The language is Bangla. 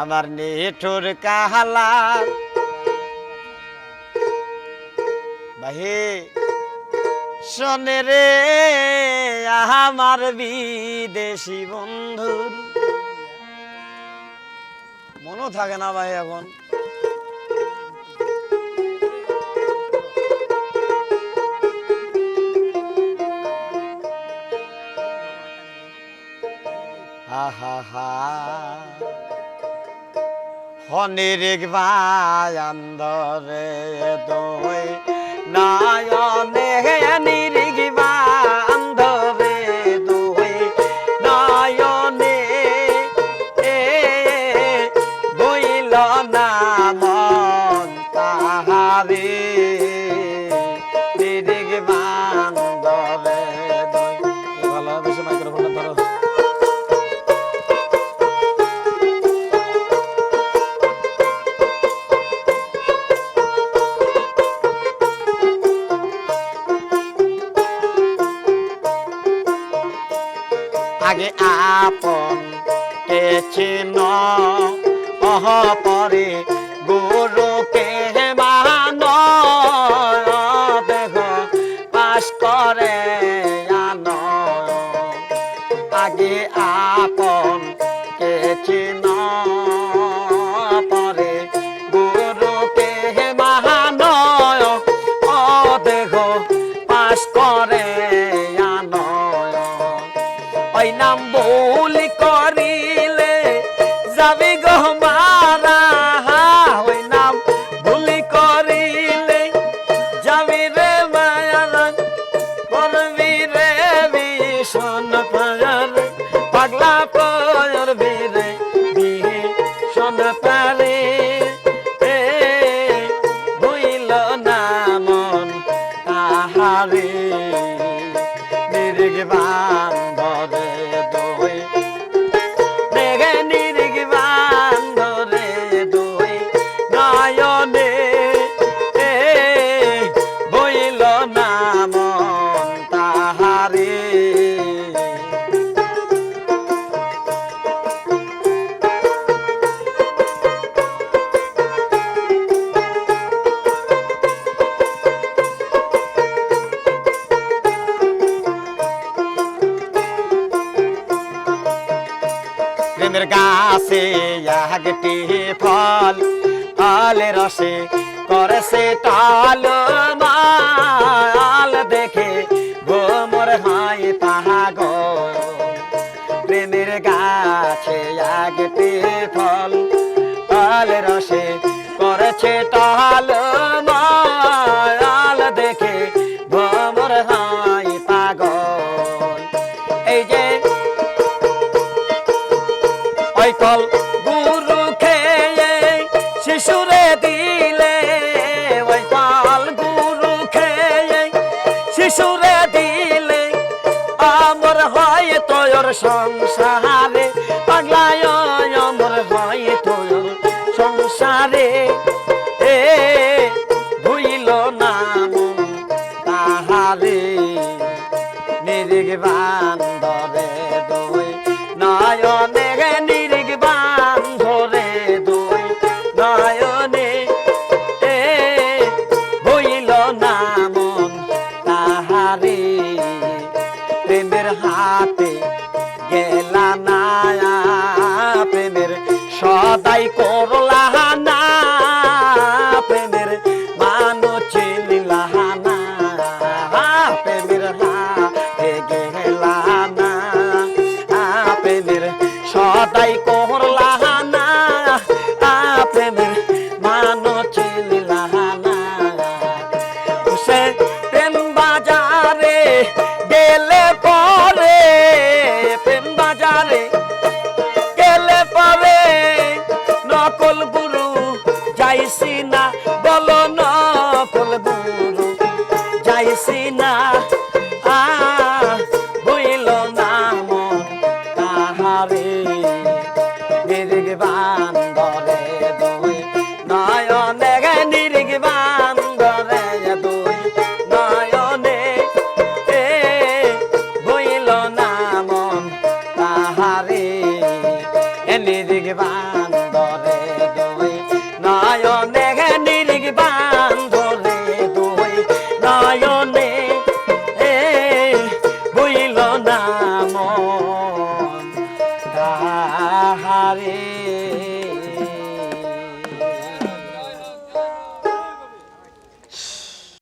আমার নিঠুর কাহালা। বাহে, শোনে রে আমার বিদেশি বন্ধুর মনও থাকে না ভাই এখন। হা হা হা। হনিরিক বায়ান্দরে দই নয়নে নিরিক বান্ধবে দই নায়নে এ বইল না মন তাহারে। আগে আপন কে চিন অহ পরে গুরুকে মান দেহ পাশ করে আন আগে আপন কে চিন ওই নাম বলি করিলে যাবি গো ওই নাম ভুলি করিলে। যাবি রে মায়ারা, করবি রে ভীষণ পায়ার, পাগলা পয়র বীরে ভীষণ পারে এ, ভুইল না মন তাহারে নিরিগ প্রেমের গাছে একটি ফল ফলে রসে করেছে টাল মাল। দেখে গোমর হয় পাহাগ প্রেমের গাছে একটি ফল ফল রসে করেছে টাল মাল। দেখে গোমর হয় পাগল, এই যে কল গুরু খেয়ে শিশুরে দিলে ওই কল গুরু খেয়ে শিশুরে দিলে আমর হয় তোর সংসারে। পাগলায় আমর হয় তোর সংসারে। এ, ভুইল নাম তাহারে। নিরিগ বান্ধরে দই নয়নে সদাই করলা না প্রেমের মানো চিনিলা না প্রেমের হাতে গেলা প্রেমের সদাই করলা প্রেমের মানো চিনিলা না সে প্রেম বাজারে গেলে যাইছি না বলো নকল মন তাহারে